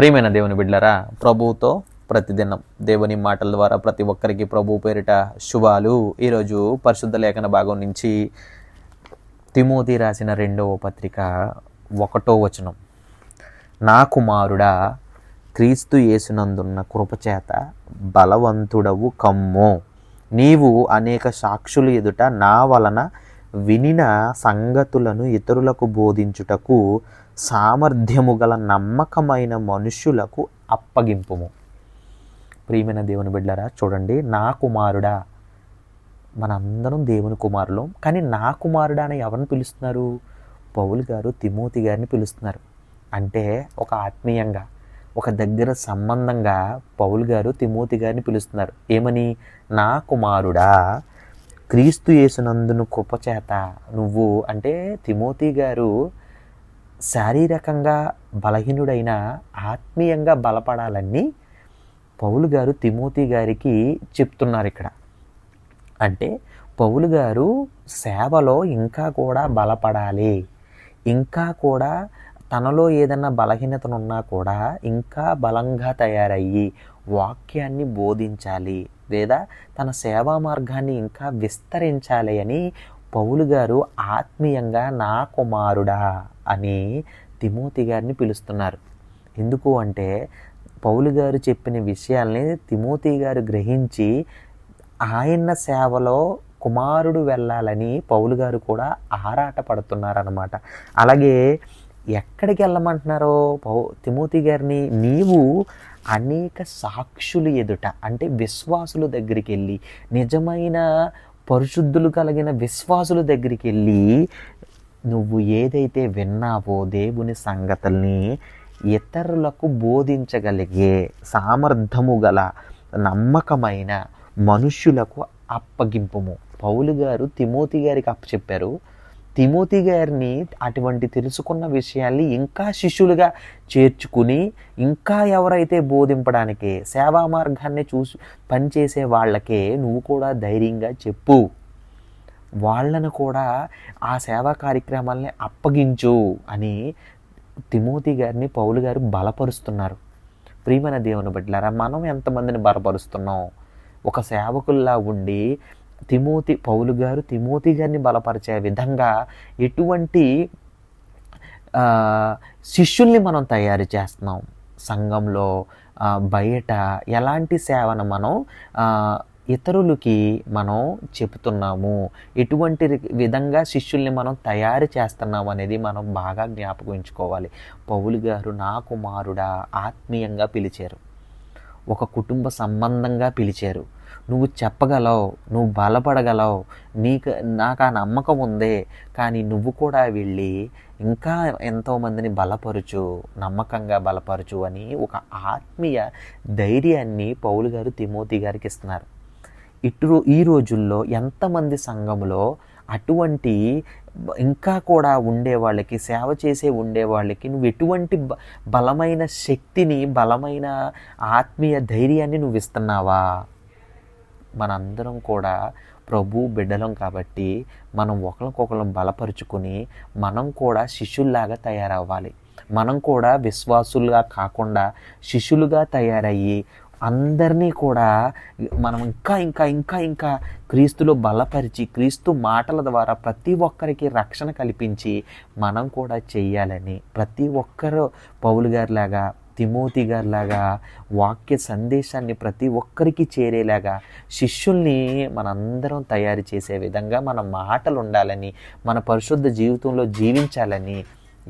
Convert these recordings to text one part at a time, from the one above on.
ప్రియమైన దేవుని బిడ్డలరా ప్రభువుతో ప్రతిదినం దేవుని మాటల ద్వారా ప్రతి ఒక్కరికి ప్రభు పేరిట శుభాలు. ఈరోజు పరిశుద్ధ లేఖన భాగం నుంచి తిమోతి రాసిన రెండవ పత్రిక ఒకటో వచనం. నా కుమారుడా క్రీస్తు యేసునందున్న కృపచేత బలవంతుడవు కమ్ము. నీవు అనేక సాక్షులు ఎదుట నా వలన వినిన సంగతులను ఇతరులకు బోధించుటకు సామర్థ్యము గల నమ్మకమైన మనుష్యులకు అప్పగింపుము. ప్రియమైన దేవుని బిడ్డరా చూడండి నా కుమారుడా మనందరం దేవుని కుమారులం కానీ నా కుమారుడా అని ఎవరిని పిలుస్తున్నారు? పౌలు గారు తిమోతి గారిని పిలుస్తున్నారు. అంటే ఒక ఆత్మీయంగా ఒక దగ్గర సంబంధంగా పౌలు గారు తిమోతి గారిని పిలుస్తున్నారు. ఏమని? నా కుమారుడా క్రీస్తు యేసునందును కృపచేత నువ్వు అంటే తిమోతి గారు శారీరకంగా బలహీనుడైన ఆత్మీయంగా బలపడాలని పౌలు గారు తిమోతి గారికి చెప్తున్నారు ఇక్కడ. అంటే పౌలు గారు సేవలో ఇంకా కూడా బలపడాలి. ఇంకా కూడా తనలో ఏదన్నా బలహీనతను ఉన్నా కూడా ఇంకా బలంగా తయారయ్యి వాక్యాన్ని బోధించాలి లేదా తన సేవా మార్గాన్ని ఇంకా విస్తరించాలి అని పౌలు గారు ఆత్మీయంగా నా కుమారుడా అని తిమోతి గారిని పిలుస్తున్నారు. ఎందుకు అంటే పౌలు గారు చెప్పిన విషయాల్ని తిమోతి గారు గ్రహించి ఆయన సేవలో కుమారుడు వెళ్ళాలని పౌలు గారు కూడా ఆరాట పడుతున్నారనమాట అలాగే ఎక్కడికి వెళ్ళమంటున్నారో పౌ తిమోతి గారిని నీవు అనేక సాక్షులు ఎదుట అంటే విశ్వాసుల దగ్గరికి వెళ్ళి నిజమైన పరిశుద్ధులు కలిగిన విశ్వాసుల దగ్గరికి వెళ్ళి నువ్వు ఏదైతే విన్నావో దేవుని సంగతుల్ని ఇతరులకు బోధించగలిగే సామర్థ్యము గల నమ్మకమైన మనుష్యులకు అప్పగింపుము. పౌలు గారు తిమోతి గారికి అప్పచెప్పారు తిమోతి గారిని అటువంటి తెలుసుకున్న విషయాల్ని ఇంకా శిష్యులుగా చేర్చుకుని ఇంకా ఎవరైతే బోధింపడానికి సేవా మార్గాన్ని చూసి పనిచేసే వాళ్ళకే నువ్వు కూడా ధైర్యంగా చెప్పు. వాళ్ళను కూడా ఆ సేవా కార్యక్రమాలని అప్పగించు అని తిమోతి గారిని పౌలు గారు బలపరుస్తున్నారు. ప్రియమైన దేవుని బిడ్డలారా మనం ఎంతమందిని బలపరుస్తున్నాం? ఒక సేవకుల్లా ఉండి తిమోతి పౌలు గారు తిమోతి గారిని బలపరిచే విధంగా ఎటువంటి శిష్యుల్ని మనం తయారు చేస్తున్నాం? సంఘంలో బయట ఎలాంటి సేవను మనం ఇతరులకి మనం చెప్తున్నాము ఎటువంటి విధంగా శిష్యుల్ని మనం తయారు చేస్తున్నాం అనేది మనం బాగా జ్ఞాపకించుకోవాలి పౌలు గారు నా కుమారుడా ఆత్మీయంగా పిలిచారు. ఒక కుటుంబ సంబంధంగా పిలిచారు. నువ్వు చెప్పగలవు నువ్వు బలపడగలవు నీకు నాకు ఆ నమ్మకం ఉందే కానీ నువ్వు కూడా వెళ్ళి ఇంకా ఎంతోమందిని బలపరచు నమ్మకంగా బలపరచు అని ఒక ఆత్మీయ ధైర్యాన్ని పౌలు గారు తిమోతి గారికి ఇస్తున్నారు. ఇటు ఈ రోజుల్లో ఎంతమంది సంఘములో అటువంటి ఇంకా కూడా ఉండే వాళ్ళకి సేవ చేసే ఉండే వాళ్ళకి నువ్వు ఎటువంటి బ- బలమైన శక్తిని బలమైన ఆత్మీయ ధైర్యాన్ని నువ్వు ఇస్తున్నావా? మనందరం కూడా ప్రభు బిడ్డలం కాబట్టి మనం ఒకరికొకరం బలపరుచుకుని మనం కూడా శిష్యుల్లాగా తయారవ్వాలి. మనం కూడా విశ్వాసులుగా కాకుండా శిష్యులుగా తయారయ్యి అందరినీ కూడా మనం ఇంకా ఇంకా ఇంకా ఇంకా క్రీస్తులో బలపరిచి క్రీస్తు మాటల ద్వారా ప్రతి ఒక్కరికి రక్షణ కల్పించి మనం కూడా చెయ్యాలని ప్రతి ఒక్కరు పౌలు గారిలాగా తిమోతి గారిలాగా వాక్య సందేశాన్ని ప్రతి ఒక్కరికి చేరేలాగా శిష్యుల్ని మనందరం తయారు చేసే విధంగా మన మాటలు ఉండాలని మన పరిశుద్ధ జీవితంలో జీవించాలని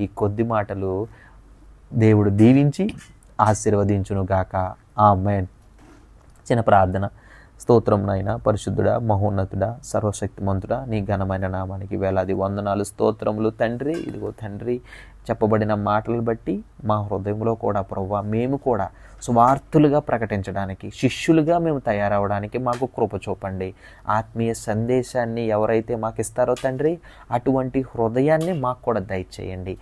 ఈ కొద్ది మాటలు దేవుడు దీవించి ఆశీర్వదించునుగాక. ఆమెన్. చిన్న ప్రార్థన. స్తోత్రం నాయన పరిశుద్ధుడా మహోన్నతుడా సర్వశక్తిమంతుడా నీ ఘనమైన నామానికి వేలాది వందనాలు స్తోత్రములు తండ్రి. ఇదిగో తండ్రి చెప్పబడిన మాటలు బట్టి మా హృదయంలో కూడా ప్రవ్వ మేము కూడా స్వార్థులుగా ప్రకటించడానికి శిష్యులుగా మేము తయారవడానికి మాకు కృప చూపండి. ఆత్మీయ సందేశాన్ని ఎవరైతే మాకు ఇస్తారో తండ్రి అటువంటి హృదయాన్ని మాకు కూడా దయచేయండి.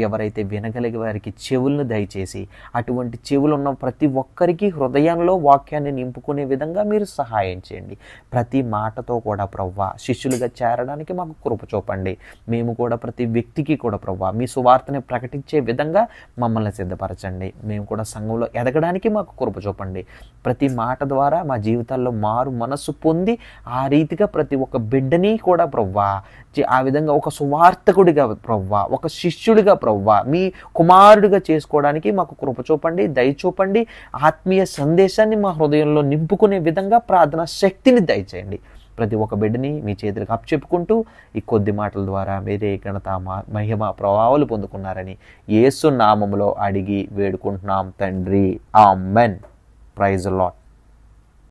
ఎవరైతే వినగలిగే వారికి చెవులను దయచేసి అటువంటి చెవులు ఉన్న ప్రతి ఒక్కరికి హృదయంలో వాక్యాన్ని నింపుకునే విధంగా మీరు సహాయం చేయండి. ప్రతి మాటతో కూడా ప్రవ్వ శిష్యులుగా చేరడానికి మాకు కృప చూపండి. మేము కూడా ప్రతి వ్యక్తికి కూడా ప్రవ్వ మీ సువార్తని ప్రకటించే విధంగా మమ్మల్ని సిద్ధపరచండి. మేము కూడా సంఘంలో ఎదగడానికి మాకు కృప చూపండి. ప్రతి మాట ద్వారా మా జీవితాల్లో మారు మనస్సు పొంది ఆ రీతిగా ప్రతి ఒక్క బిడ్డని కూడా ప్రవ్వా ఆ విధంగా ఒక సువార్తకుడిగా ప్రవ్వా ఒక శిష్యుడిగా ప్రవ్వ మీ కుమారుడిగా చేసుకోవడానికి మాకు కృప చూపండి దయచూపండి ఆత్మీయ సందేశాన్ని మా హృదయంలో నింపుకునే విధంగా ప్రార్థన శక్తిని దయచేయండి. ప్రతి ఒక్క బిడ్డని మీ చేతులకు అప్పచెప్పుకుంటూ ఈ కొద్ది మాటల ద్వారా మీరే ఘనత మహిమ ప్రభావాలు పొందుకున్నారని యేసు నామములో అడిగి వేడుకుంటున్నాం తండ్రి. ఆ మెన్ ప్రైజ్ లాట్